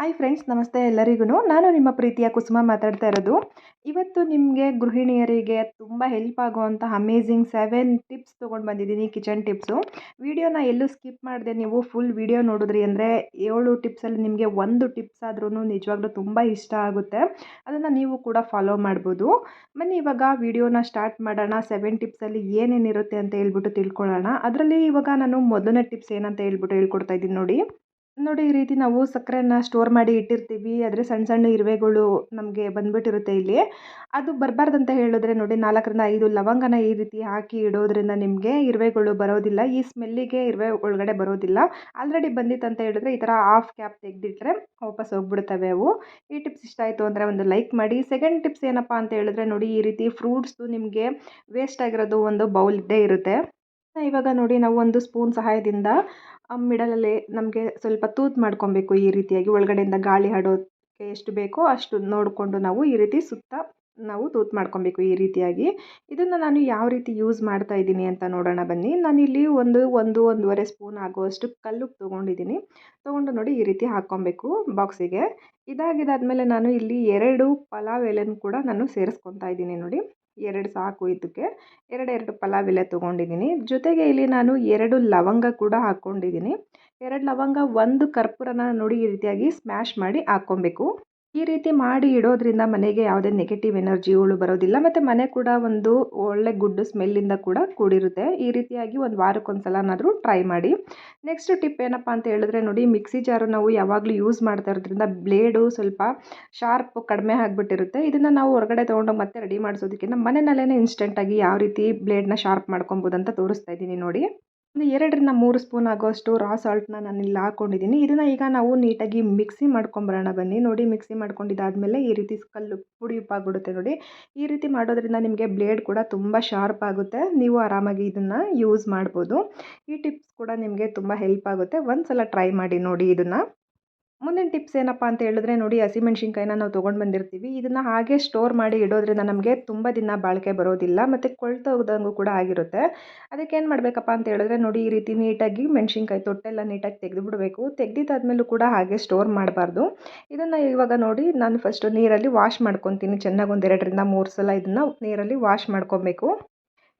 Hi friends ನಮಸ್ತೆ ಎಲ್ಲರಿಗೂ ನಾನು ನಿಮ್ಮ ಪ್ರೀತಿಯ ಕುಸುಮ ಮಾತಾಡ್ತಾ ಇರೋದು. ಇವತ್ತು ನಿಮಗೆ ಗೃಹಿಣಿಯರಿಗೆ ತುಂಬ ಹೆಲ್ಪ್ ಆಗುವಂಥ ಅಮೇಝಿಂಗ್ ಸೆವೆನ್ ಟಿಪ್ಸ್ ತೊಗೊಂಡು ಬಂದಿದ್ದೀನಿ ಕಿಚನ್ ಟಿಪ್ಸು ವಿಡಿಯೋನ ಎಲ್ಲೂ ಸ್ಕಿಪ್ ಮಾಡಿದೆ ನೀವು ಫುಲ್ ವಿಡಿಯೋ ನೋಡಿದ್ರಿ ಅಂದರೆ ಏಳು ಟಿಪ್ಸಲ್ಲಿ ನಿಮಗೆ ಒಂದು ಟಿಪ್ಸ್ ಆದ್ರೂ ನಿಜವಾಗ್ಲೂ ತುಂಬ ಇಷ್ಟ ಆಗುತ್ತೆ. ಅದನ್ನು ನೀವು ಕೂಡ ಫಾಲೋ ಮಾಡ್ಬೋದು. ಬನ್ನಿ, ಇವಾಗ ವಿಡಿಯೋನ ಸ್ಟಾರ್ಟ್ ಮಾಡೋಣ. ಸೆವೆನ್ ಟಿಪ್ಸಲ್ಲಿ ಏನೇನಿರುತ್ತೆ ಅಂತ ಹೇಳ್ಬಿಟ್ಟು ತಿಳ್ಕೊಳ್ಳೋಣ. ಅದರಲ್ಲಿ ಇವಾಗ ನಾನು ಮೊದಲನೇ ಟಿಪ್ಸ್ ಏನಂತ ಹೇಳ್ಬಿಟ್ಟು ಹೇಳ್ಕೊಡ್ತಾ ಇದ್ದೀನಿ ನೋಡಿ. ನೋಡಿ, ಈ ರೀತಿ ನಾವು ಸಕ್ಕರೆನ ಸ್ಟೋರ್ ಮಾಡಿ ಇಟ್ಟಿರ್ತೀವಿ. ಆದರೆ ಸಣ್ಣ ಸಣ್ಣ ಇರುವೆಗಳು ನಮಗೆ ಬಂದ್ಬಿಟ್ಟಿರುತ್ತೆ ಇಲ್ಲಿ. ಅದು ಬರಬಾರ್ದಂತ ಹೇಳಿದ್ರೆ ನೋಡಿ, ನಾಲ್ಕರಿಂದ ಐದು ಲವಂಗನ ಈ ರೀತಿ ಹಾಕಿ ಇಡೋದ್ರಿಂದ ನಿಮಗೆ ಇರುವೆಗಳು ಬರೋದಿಲ್ಲ. ಈ ಸ್ಮೆಲ್ಲಿಗೆ ಇರುವೆ ಒಳಗಡೆ ಬರೋದಿಲ್ಲ. ಆಲ್ರೆಡಿ ಬಂದಿತ್ತು ಅಂತ ಹೇಳಿದ್ರೆ ಈ ಥರ ಆಫ್ ಕ್ಯಾಪ್ ತೆಗೆದಿಟ್ರೆ ವಾಪಸ್ ಹೋಗ್ಬಿಡ್ತವೆ ಅವು. ಈ ಟಿಪ್ಸ್ ಇಷ್ಟ ಆಯಿತು ಅಂದರೆ ಒಂದು ಲೈಕ್ ಮಾಡಿ. ಸೆಕೆಂಡ್ ಟಿಪ್ಸ್ ಏನಪ್ಪ ಅಂತ ಹೇಳಿದ್ರೆ ನೋಡಿ, ಈ ರೀತಿ ಫ್ರೂಟ್ಸು ನಿಮಗೆ ವೇಸ್ಟ್ ಆಗಿರೋದು ಒಂದು ಬೌಲ್ ಇದ್ದೇ ಇರುತ್ತೆ. ಇವಾಗ ನೋಡಿ ನಾವು ಒಂದು ಸ್ಪೂನ್ ಸಹಾಯದಿಂದ ಮಿಡಲಲ್ಲಿ ನಮಗೆ ಸ್ವಲ್ಪ ತೂತು ಮಾಡ್ಕೊಬೇಕು ಈ ರೀತಿಯಾಗಿ. ಒಳಗಡೆಯಿಂದ ಗಾಳಿ ಆಡೋಕ್ಕೆ ಎಷ್ಟು ಬೇಕೋ ಅಷ್ಟು ನೋಡಿಕೊಂಡು ನಾವು ಈ ರೀತಿ ಸುತ್ತ ನಾವು ತೂತು ಮಾಡ್ಕೊಬೇಕು ಈ ರೀತಿಯಾಗಿ. ಇದನ್ನು ನಾನು ಯಾವ ರೀತಿ ಯೂಸ್ ಮಾಡ್ತಾ ಇದ್ದೀನಿ ಅಂತ ನೋಡೋಣ ಬನ್ನಿ. ನಾನಿಲ್ಲಿ ಒಂದು ಒಂದು, ಒಂದೂವರೆ ಸ್ಪೂನ್ ಆಗುವಷ್ಟು ಕಲ್ಲು ತೊಗೊಂಡಿದ್ದೀನಿ. ತೊಗೊಂಡು ನೋಡಿ ಈ ರೀತಿ ಹಾಕ್ಕೊಬೇಕು ಬಾಕ್ಸಿಗೆ. ಇದಾಗಿದ್ದಾದಮೇಲೆ ನಾನು ಇಲ್ಲಿ ಎರಡು ಪಲಾವ್ ಎಲೆನ ಕೂಡ ನಾನು ಸೇರಿಸ್ಕೊತಾ ಇದ್ದೀನಿ ನೋಡಿ. ಎರಡು ಸಾಕು ಇದಕ್ಕೆ. ಎರಡೆರಡು ಪಲಾವ್ ಎಲೆ ತೊಗೊಂಡಿದ್ದೀನಿ. ಜೊತೆಗೆ ಇಲ್ಲಿ ನಾನು ಎರಡು ಲವಂಗ ಕೂಡ ಹಾಕ್ಕೊಂಡಿದ್ದೀನಿ. ಎರಡು ಲವಂಗ ಒಂದು ಕರ್ಪೂರನ ನೋಡಿ ಈ ರೀತಿಯಾಗಿ ಸ್ಮ್ಯಾಶ್ ಮಾಡಿ ಹಾಕ್ಕೊಬೇಕು. ಈ ರೀತಿ ಮಾಡಿ ಇಡೋದ್ರಿಂದ ಮನೆಗೆ ಯಾವುದೇ ನೆಗೆಟಿವ್ ಎನರ್ಜಿಗಳು ಬರೋದಿಲ್ಲ. ಮತ್ತು ಮನೆ ಕೂಡ ಒಂದು ಒಳ್ಳೆ ಗುಡ್ ಸ್ಮೆಲ್ಲಿಂದ ಕೂಡ ಕೂಡಿರುತ್ತೆ. ಈ ರೀತಿಯಾಗಿ ಒಂದು ವಾರಕ್ಕೊಂದು ಸಲನಾದರೂ ಟ್ರೈ ಮಾಡಿ. ನೆಕ್ಸ್ಟ್ ಟಿಪ್ ಏನಪ್ಪ ಅಂತ ಹೇಳಿದ್ರೆ ನೋಡಿ ಮಿಕ್ಸಿ ಜಾರು ನಾವು ಯಾವಾಗಲೂ ಯೂಸ್ ಮಾಡ್ತಾ ಇರೋದ್ರಿಂದ ಬ್ಲೇಡು ಸ್ವಲ್ಪ ಶಾರ್ಪ್ ಕಡಿಮೆ ಆಗಿಬಿಟ್ಟಿರುತ್ತೆ. ಇದನ್ನು ನಾವು ಹೊರಗಡೆ ತೊಗೊಂಡು ಮತ್ತೆ ರೆಡಿ ಮಾಡಿಸೋದಕ್ಕಿಂತ ಮನೆಯಲ್ಲೇ ಇನ್ಸ್ಟೆಂಟಾಗಿ ಯಾವ ರೀತಿ ಬ್ಲೇಡ್ನ ಶಾರ್ಪ್ ಮಾಡ್ಕೊಬೋದು ಅಂತ ತೋರಿಸ್ತಾ ಇದ್ದೀನಿ ನೋಡಿ. ಒಂದು ಎರಡರಿಂದ ಮೂರು ಸ್ಪೂನ್ ಆಗೋಷ್ಟು ರಾ ಸಾಲ್ಟ್ನ ನಾನು ಇಲ್ಲಿ ಹಾಕ್ಕೊಂಡಿದ್ದೀನಿ. ಇದನ್ನು ಈಗ ನಾವು ನೀಟಾಗಿ ಮಿಕ್ಸಿ ಮಾಡ್ಕೊಂಬರೋಣ ಬನ್ನಿ. ನೋಡಿ ಮಿಕ್ಸಿ ಮಾಡ್ಕೊಂಡಿದ್ದಾದಮೇಲೆ ಈ ರೀತಿ ಕಲ್ಲು ಪುಡಿ ಉಪ್ಪಾಗ್ಬಿಡುತ್ತೆ ನೋಡಿ. ಈ ರೀತಿ ಮಾಡೋದ್ರಿಂದ ನಿಮಗೆ ಬ್ಲೇಡ್ ಕೂಡ ತುಂಬ ಶಾರ್ಪ್ ಆಗುತ್ತೆ. ನೀವು ಆರಾಮಾಗಿ ಇದನ್ನು ಯೂಸ್ ಮಾಡ್ಬೋದು. ಈ ಟಿಪ್ಸ್ ಕೂಡ ನಿಮಗೆ ತುಂಬ ಹೆಲ್ಪ್ ಆಗುತ್ತೆ. ಒಂದು ಸಲ ಟ್ರೈ ಮಾಡಿ ನೋಡಿ ಇದನ್ನು. ಮುಂದಿನ ಟಿಪ್ಸ್ ಏನಪ್ಪ ಅಂತ ಹೇಳಿದ್ರೆ ನೋಡಿ ಹಸಿಮೆಣ್ಸಿನ್ಕಾಯಿನ ನಾವು ತೊಗೊಂಡು ಬಂದಿರ್ತೀವಿ. ಇದನ್ನು ಹಾಗೆ ಸ್ಟೋರ್ ಮಾಡಿ ಇಡೋದ್ರಿಂದ ನಮಗೆ ತುಂಬ ದಿನ ಬಾಳಿಕೆ ಬರೋದಿಲ್ಲ, ಮತ್ತು ಕೊಳ್ತೋಗ್ದಂಗೂ ಕೂಡ ಆಗಿರುತ್ತೆ. ಅದಕ್ಕೆ ಏನು ಮಾಡಬೇಕಪ್ಪ ಅಂತ ಹೇಳಿದ್ರೆ ನೋಡಿ, ಈ ರೀತಿ ನೀಟಾಗಿ ಮೆಣಸಿನ್ಕಾಯಿ ತೊಟ್ಟೆಲ್ಲ ನೀಟಾಗಿ ತೆಗೆದು ಬಿಡಬೇಕು. ತೆಗೆದಿದ್ದಾದ್ಮೇಲೂ ಕೂಡ ಹಾಗೆ ಸ್ಟೋರ್ ಮಾಡಬಾರ್ದು. ಇದನ್ನು ಇವಾಗ ನೋಡಿ, ನಾನು ಫಸ್ಟು ನೀರಲ್ಲಿ ವಾಶ್ ಮಾಡ್ಕೊತೀನಿ. ಚೆನ್ನಾಗಿ ಒಂದು ಎರಡರಿಂದ ಮೂರು ಸಲ ಇದನ್ನು ನೀರಲ್ಲಿ ವಾಶ್ ಮಾಡ್ಕೊಬೇಕು.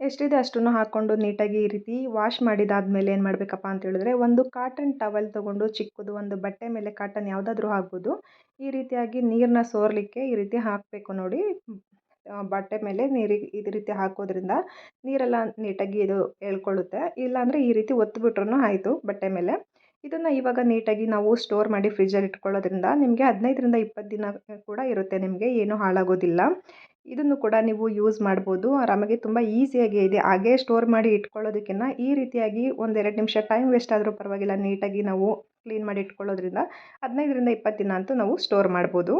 ಎಷ್ಟಿದೆ ಅಷ್ಟನ್ನು ಹಾಕ್ಕೊಂಡು ನೀಟಾಗಿ ಈ ರೀತಿ ವಾಶ್ ಮಾಡಿದಾದ್ಮೇಲೆ ಏನು ಮಾಡಬೇಕಪ್ಪ ಅಂತ ಹೇಳಿದ್ರೆ ಒಂದು ಕಾಟನ್ ಟವಲ್ ತೊಗೊಂಡು ಚಿಕ್ಕದು ಒಂದು ಬಟ್ಟೆ ಮೇಲೆ ಕಾಟನ್ ಯಾವುದಾದ್ರೂ ಹಾಕ್ಬೋದು. ಈ ರೀತಿಯಾಗಿ ನೀರನ್ನ ಸೋರಲಿಕ್ಕೆ ಈ ರೀತಿ ಹಾಕಬೇಕು ನೋಡಿ. ಬಟ್ಟೆ ಮೇಲೆ ನೀರಿಗೆ ಇದೇ ರೀತಿ ಹಾಕೋದ್ರಿಂದ ನೀರೆಲ್ಲ ನೀಟಾಗಿ ಇದು ಎಳ್ಕೊಳ್ಳುತ್ತೆ ಇಲ್ಲಾಂದರೆ ಈ ರೀತಿ ಒತ್ತಿಬಿಟ್ರೂ ಆಯಿತು ಬಟ್ಟೆ ಮೇಲೆ. ಇದನ್ನು ಇವಾಗ ನೀಟಾಗಿ ನಾವು ಸ್ಟೋರ್ ಮಾಡಿ ಫ್ರಿಜ್ಜಲ್ಲಿ ಇಟ್ಕೊಳ್ಳೋದ್ರಿಂದ ನಿಮಗೆ ಹದಿನೈದರಿಂದ ಇಪ್ಪತ್ತು ದಿನ ಕೂಡ ಇರುತ್ತೆ ನಿಮಗೆ, ಏನೂ ಹಾಳಾಗೋದಿಲ್ಲ. ಇದನ್ನು ಕೂಡ ನೀವು ಯೂಸ್ ಮಾಡ್ಬೋದು. ಆರಾಮಾಗಿ ತುಂಬ ಈಸಿಯಾಗಿ ಇದೆ. ಹಾಗೆ ಸ್ಟೋರ್ ಮಾಡಿ ಇಟ್ಕೊಳ್ಳೋದಕ್ಕಿಂತ ಈ ರೀತಿಯಾಗಿ ಒಂದೆರಡು ನಿಮಿಷ ಟೈಮ್ ವೇಸ್ಟ್ ಆದರೂ ಪರವಾಗಿಲ್ಲ. ನೀಟಾಗಿ ನಾವು ಕ್ಲೀನ್ ಮಾಡಿ ಇಟ್ಕೊಳ್ಳೋದ್ರಿಂದ ಹದಿನೈದರಿಂದ ಇಪ್ಪತ್ತು ದಿನ ಅಂತೂ ನಾವು ಸ್ಟೋರ್ ಮಾಡ್ಬೋದು.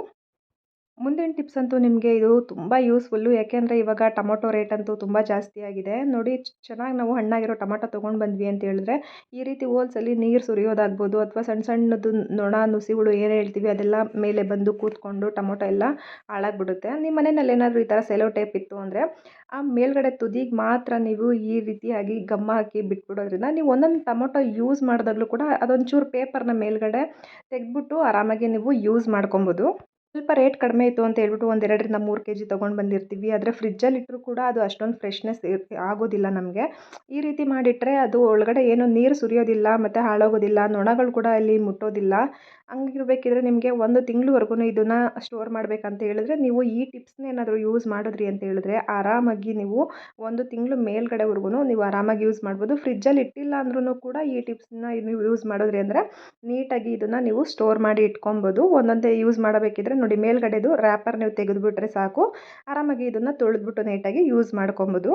ಮುಂದಿನ ಟಿಪ್ಸ್ ಅಂತೂ ನಿಮಗೆ ಇದು ತುಂಬ ಯೂಸ್ಫುಲ್ಲು ಯಾಕೆಂದರೆ ಇವಾಗ ಟೊಮೊಟೊ ರೇಟ್ ಅಂತೂ ತುಂಬ ಜಾಸ್ತಿ ಆಗಿದೆ. ನೋಡಿ ಚೆನ್ನಾಗಿ ನಾವು ಹಣ್ಣಾಗಿರೋ ಟೊಮೊಟೊ ತೊಗೊಂಡು ಬಂದ್ವಿ ಅಂತ ಹೇಳಿದ್ರೆ, ಈ ರೀತಿ ಹೋಲ್ಸಲ್ಲಿ ನೀರು ಸುರಿಯೋದಾಗ್ಬೋದು ಅಥವಾ ಸಣ್ಣ ಸಣ್ಣದು ನೊಣ, ನುಸಿಗಳು ಏನು ಹೇಳ್ತೀವಿ, ಅದೆಲ್ಲ ಮೇಲೆ ಬಂದು ಕೂತ್ಕೊಂಡು ಟೊಮೊಟೊ ಎಲ್ಲ ಹಾಳಾಗ್ಬಿಡುತ್ತೆ. ನಿಮ್ಮ ಮನೆಯಲ್ಲಿ ಏನಾದರೂ ಈ ಥರ ಸೆಲೋ ಟೇಪ್ ಇತ್ತು ಅಂದರೆ, ಆ ಮೇಲ್ಗಡೆ ತುದಿಗೆ ಮಾತ್ರ ನೀವು ಈ ರೀತಿಯಾಗಿ ಗಮ್ಮ ಹಾಕಿ ಬಿಟ್ಬಿಡೋದ್ರಿಂದ ನೀವು ಒಂದೊಂದು ಟೊಮೊಟೊ ಯೂಸ್ ಮಾಡಿದಾಗಲೂ ಕೂಡ ಅದೊಂಚೂರು ಪೇಪರ್ನ ಮೇಲ್ಗಡೆ ತೆಗೆದ್ಬಿಟ್ಟು ಆರಾಮಾಗಿ ನೀವು ಯೂಸ್ ಮಾಡ್ಕೊಬೋದು. ಸ್ವಲ್ಪ ರೇಟ್ ಕಡಿಮೆ ಇತ್ತು ಅಂತ ಹೇಳ್ಬಿಟ್ಟು ಒಂದು ಎರಡರಿಂದ ಮೂರು ಕೆ ಜಿ ತೊಗೊಂಡು ಬಂದಿರ್ತೀವಿ. ಆದರೆ ಫ್ರಿಜ್ಜಲ್ಲಿ ಇಟ್ಟರೂ ಕೂಡ ಅದು ಅಷ್ಟೊಂದು ಫ್ರೆಶ್ನೆಸ್ ಆಗೋದಿಲ್ಲ ನಮಗೆ. ಈ ರೀತಿ ಮಾಡಿಟ್ಟರೆ ಅದು ಒಳಗಡೆ ಏನು ನೀರು ಸುರಿಯೋದಿಲ್ಲ, ಮತ್ತು ಹಾಳಾಗೋದಿಲ್ಲ, ನೊಣಗಳು ಕೂಡ ಅಲ್ಲಿ ಮುಟ್ಟೋದಿಲ್ಲ. ಹಂಗಿರ್ಬೇಕಿದ್ರೆ ನಿಮಗೆ ಒಂದು ತಿಂಗಳವರೆಗೂ ಇದನ್ನು ಸ್ಟೋರ್ ಮಾಡಬೇಕಂತ ಹೇಳಿದ್ರೆ ನೀವು ಈ ಟಿಪ್ಸ್ನ ಏನಾದರೂ ಯೂಸ್ ಮಾಡಿದ್ರಿ ಅಂತ ಹೇಳಿದ್ರೆ ಆರಾಮಾಗಿ ನೀವು ಒಂದು ತಿಂಗಳು ಮೇಲ್ಗಡೆವರೆಗೂ ನೀವು ಆರಾಮಾಗಿ ಯೂಸ್ ಮಾಡ್ಬೋದು. ಫ್ರಿಜ್ಜಲ್ಲಿ ಇಟ್ಟಿಲ್ಲ ಅಂದ್ರೂ ಕೂಡ ಈ ಟಿಪ್ಸ್ನ ನೀವು ಯೂಸ್ ಮಾಡಿದ್ರಿ ಅಂದರೆ ನೀಟಾಗಿ ಇದನ್ನು ನೀವು ಸ್ಟೋರ್ ಮಾಡಿ ಇಟ್ಕೊಬೋದು. ಒಂದೊಂದೇ ಯೂಸ್ ಮಾಡಬೇಕಿದ್ರೆ ನೋಡಿ ಮೇಲ್ಗಡೆದು ರ್ಯಾಪರ್ ನೀವು ತೆಗೆದುಬಿಟ್ರೆ ಸಾಕು. ಆರಾಮಾಗಿ ಇದನ್ನು ತೊಳೆದ್ಬಿಟ್ಟು ನೀಟಾಗಿ ಯೂಸ್ ಮಾಡ್ಕೊಬೋದು.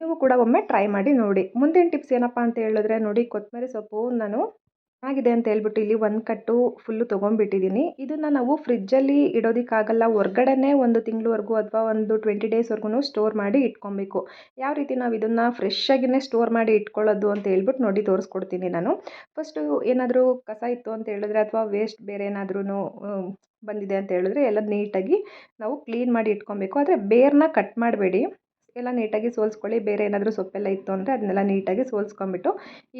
ನೀವು ಕೂಡ ಒಮ್ಮೆ ಟ್ರೈ ಮಾಡಿ ನೋಡಿ. ಮುಂದಿನ ಟಿಪ್ಸ್ ಏನಪ್ಪ ಅಂತ ಹೇಳಿದ್ರೆ ನೋಡಿ ಕೊತ್ತಂಬರಿ ಸೊಪ್ಪು ನಾನು ಚೆನ್ನಾಗಿದೆ ಅಂತ ಹೇಳ್ಬಿಟ್ಟು ಇಲ್ಲಿ ಒಂದು ಕಟ್ಟು ಫುಲ್ಲು ತೊಗೊಂಡ್ಬಿಟ್ಟಿದ್ದೀನಿ ಇದನ್ನು ನಾವು ಫ್ರಿಜ್ಜಲ್ಲಿ ಇಡೋದಕ್ಕಾಗಲ್ಲ. ಹೊರ್ಗಡೆನೇ ಒಂದು ತಿಂಗಳವರೆಗೂ ಅಥವಾ ಒಂದು ಟ್ವೆಂಟಿ ಡೇಸ್ವರೆಗೂ ಸ್ಟೋರ್ ಮಾಡಿ ಇಟ್ಕೊಬೇಕು. ಯಾವ ರೀತಿ ನಾವು ಇದನ್ನು ಫ್ರೆಶ್ ಆಗಿನೇ ಸ್ಟೋರ್ ಮಾಡಿ ಇಟ್ಕೊಳ್ಳೋದು ಅಂತ ಹೇಳ್ಬಿಟ್ಟು ನೋಡಿ ತೋರಿಸ್ಕೊಡ್ತೀನಿ ನಾನು. ಫಸ್ಟು ಏನಾದರೂ ಕಸ ಇತ್ತು ಅಂತ ಹೇಳಿದ್ರೆ ಅಥವಾ ವೇಸ್ಟ್ ಬೇರೆ ಏನಾದ್ರೂ ಬಂದಿದೆ ಅಂತ ಹೇಳಿದ್ರೆ ಎಲ್ಲ ನೀಟಾಗಿ ನಾವು ಕ್ಲೀನ್ ಮಾಡಿ ಇಟ್ಕೊಬೇಕು. ಆದರೆ ಬೇರನ್ನ ಕಟ್ ಮಾಡಬೇಡಿ. ಎಲ್ಲ ನೀಟಾಗಿ ಸೋಲ್ಸ್ಕೊಳ್ಳಿ. ಬೇರೆ ಏನಾದರೂ ಸೊಪ್ಪೆಲ್ಲ ಇತ್ತು ಅಂದರೆ ಅದನ್ನೆಲ್ಲ ನೀಟಾಗಿ ಸೋಲ್ಸ್ಕೊಂಬಿಟ್ಟು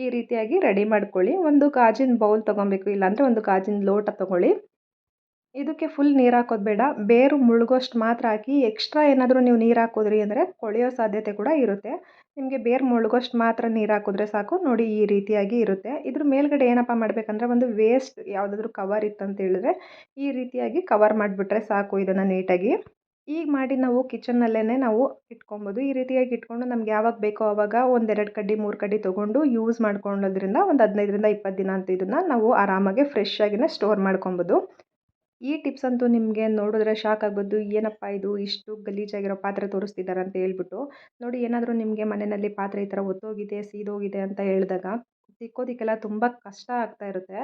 ಈ ರೀತಿಯಾಗಿ ರೆಡಿ ಮಾಡ್ಕೊಳ್ಳಿ. ಒಂದು ಗಾಜಿನ ಬೌಲ್ ತೊಗೊಬೇಕು ಇಲ್ಲಾಂದರೆ ಒಂದು ಗಾಜಿನ ಲೋಟ ತೊಗೊಳ್ಳಿ. ಇದಕ್ಕೆ ಫುಲ್ ನೀರು ಹಾಕೋದು ಬೇಡ. ಬೇರು ಮುಳುಗೋಷ್ಟು ಮಾತ್ರ ಹಾಕಿ ಎಕ್ಸ್ಟ್ರಾ ಏನಾದರೂ ನೀವು ನೀರು ಹಾಕಿದ್ರಿ ಅಂದರೆ ಕೊಳೆಯೋ ಸಾಧ್ಯತೆ ಕೂಡ ಇರುತ್ತೆ. ನಿಮಗೆ ಬೇರು ಮುಳುಗೋಷ್ಟು ಮಾತ್ರ ನೀರು ಹಾಕಿದ್ರೆ ಸಾಕು. ನೋಡಿ ಈ ರೀತಿಯಾಗಿ ಇರುತ್ತೆ. ಇದ್ರ ಮೇಲ್ಗಡೆ ಏನಪ್ಪ ಮಾಡಬೇಕಂದ್ರೆ ಒಂದು ವೇಸ್ಟ್ ಯಾವುದಾದ್ರೂ ಕವರ್ ಇತ್ತಂತ ಹೇಳಿದ್ರೆ ಈ ರೀತಿಯಾಗಿ ಕವರ್ ಮಾಡಿಬಿಟ್ರೆ ಸಾಕು ಇದನ್ನು ನೀಟಾಗಿ. ಈಗ ಮಾಡಿ ನಾವು ಕಿಚನ್ನಲ್ಲೇ ನಾವು ಇಟ್ಕೊಬೋದು. ಈ ರೀತಿಯಾಗಿ ಇಟ್ಕೊಂಡು ನಮ್ಗೆ ಯಾವಾಗ ಬೇಕೋ ಆವಾಗ ಒಂದೆರಡು ಕಡ್ಡಿ, ಮೂರು ಕಡ್ಡಿ ತೊಗೊಂಡು ಯೂಸ್ ಮಾಡ್ಕೊಳ್ಳೋದ್ರಿಂದ ಒಂದು ಹದಿನೈದರಿಂದ ಇಪ್ಪತ್ತು ದಿನ ಅಂತ ಇದನ್ನು ನಾವು ಆರಾಮಾಗಿ ಫ್ರೆಶ್ ಆಗಿನೇ ಸ್ಟೋರ್ ಮಾಡ್ಕೊಬೋದು. ಈ ಟಿಪ್ಸ್ ಅಂತೂ ನಿಮಗೆ ನೋಡಿದ್ರೆ ಶಾಕ್ ಆಗ್ಬೋದು ಏನಪ್ಪ ಇದು? ಇಷ್ಟು ಗಲೀಜಾಗಿರೋ ಪಾತ್ರೆ ತೋರಿಸ್ತಿದ್ದಾರೆ ಅಂತ ಹೇಳ್ಬಿಟ್ಟು. ನೋಡಿ ಏನಾದರೂ ನಿಮಗೆ ಮನೆಯಲ್ಲಿ ಪಾತ್ರೆ ಈ ಥರ ಒತ್ತೋಗಿದೆ, ಸೀದೋಗಿದೆ ಅಂತ ಹೇಳಿದಾಗ ತಿಕ್ಕೋದಕ್ಕೆಲ್ಲ ತುಂಬ ಕಷ್ಟ ಆಗ್ತಾ ಇರುತ್ತೆ.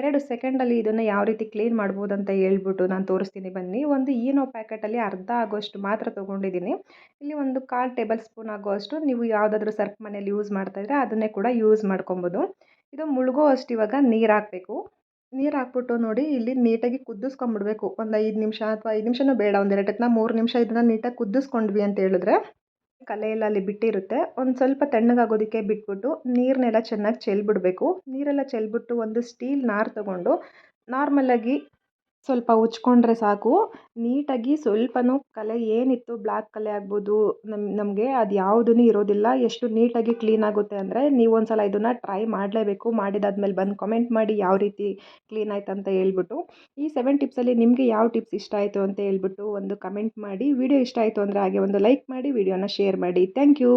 ಎರಡು ಸೆಕೆಂಡಲ್ಲಿ ಇದನ್ನು ಯಾವ ರೀತಿ ಕ್ಲೀನ್ ಮಾಡ್ಬೋದು ಅಂತ ಹೇಳ್ಬಿಟ್ಟು ನಾನು ತೋರಿಸ್ತೀನಿ ಬನ್ನಿ. ಒಂದು ಈನೋ ಪ್ಯಾಕೆಟಲ್ಲಿ ಅರ್ಧ ಆಗೋಷ್ಟು ಮಾತ್ರ ತೊಗೊಂಡಿದ್ದೀನಿ. ಇಲ್ಲಿ ಒಂದು ಕಾಲು ಟೇಬಲ್ ಸ್ಪೂನ್ ಆಗೋಷ್ಟು ನೀವು ಯಾವುದಾದ್ರೂ ಸರ್ಫ್ ಮನೇಲಿ ಯೂಸ್ ಮಾಡ್ತಾಯಿದ್ರೆ ಅದನ್ನೇ ಕೂಡ ಯೂಸ್ ಮಾಡ್ಕೊಬೋದು. ಇದು ಮುಳುಗೋ ಅಷ್ಟು ಇವಾಗ ನೀರು ಹಾಕಬೇಕು. ನೀರು ಹಾಕ್ಬಿಟ್ಟು ನೋಡಿ ಇಲ್ಲಿ ನೀಟಾಗಿ ಕುದಿಸ್ಕೊಂಬಿಡ್ಬೇಕು. ಒಂದು ಐದು ನಿಮಿಷ ಅಥವಾ ಐದು ನಿಮಿಷನೂ ಬೇಡ ಒಂದು ಎರಡಕ್ಕೆ ಮೂರು ನಿಮಿಷ ಇದನ್ನು ನೀಟಾಗಿ ಕುದಿಸ್ಕೊಂಡ್ವಿ ಅಂತ ಹೇಳಿದ್ರೆ ಕಲೆ ಅಲ್ಲಿ ಬಿಟ್ಟಿರುತ್ತೆ. ಒಂದು ಸ್ವಲ್ಪ ತಣ್ಣಗಾಗೋದಕ್ಕೆ ಬಿಟ್ಬಿಟ್ಟು ನೀರನ್ನೆಲ್ಲ ಚೆನ್ನಾಗಿ ಚೆಲ್ಬಿಡಬೇಕು. ನೀರೆಲ್ಲ ಚೆಲ್ಬಿಟ್ಟು ಒಂದು ಸ್ಟೀಲ್ ನಾರು ತೊಗೊಂಡು ನಾರ್ಮಲಾಗಿ ಸ್ವಲ್ಪ ಉಜ್ಕೊಂಡ್ರೆ ಸಾಕು. ನೀಟಾಗಿ ಸ್ವಲ್ಪನೂ ಕಲೆ ಏನಿತ್ತು ಬ್ಲ್ಯಾಕ್ ಕಲೆ ಆಗ್ಬೋದು ನಮ್ಮ ನಮಗೆ ಅದು ಯಾವುದೂ ಇರೋದಿಲ್ಲ. ಎಷ್ಟು ನೀಟಾಗಿ ಕ್ಲೀನ್ ಆಗುತ್ತೆ ಅಂದರೆ ನೀವು ಒಂದು ಸಲ ಇದನ್ನು ಟ್ರೈ ಮಾಡಲೇಬೇಕು. ಮಾಡಿದಾದ್ಮೇಲೆ ಬಂದು ಕಮೆಂಟ್ ಮಾಡಿ ಯಾವ ರೀತಿ ಕ್ಲೀನ್ ಆಯ್ತು ಅಂತ ಹೇಳ್ಬಿಟ್ಟು. ಈ ಸೆವೆನ್ ಟಿಪ್ಸಲ್ಲಿ ನಿಮಗೆ ಯಾವ ಟಿಪ್ಸ್ ಇಷ್ಟ ಆಯಿತು ಅಂತ ಹೇಳ್ಬಿಟ್ಟು ಒಂದು ಕಮೆಂಟ್ ಮಾಡಿ. ವಿಡಿಯೋ ಇಷ್ಟ ಆಯಿತು ಅಂದರೆ ಹಾಗೆ ಒಂದು ಲೈಕ್ ಮಾಡಿ, ವಿಡಿಯೋನ ಶೇರ್ ಮಾಡಿ. Thank you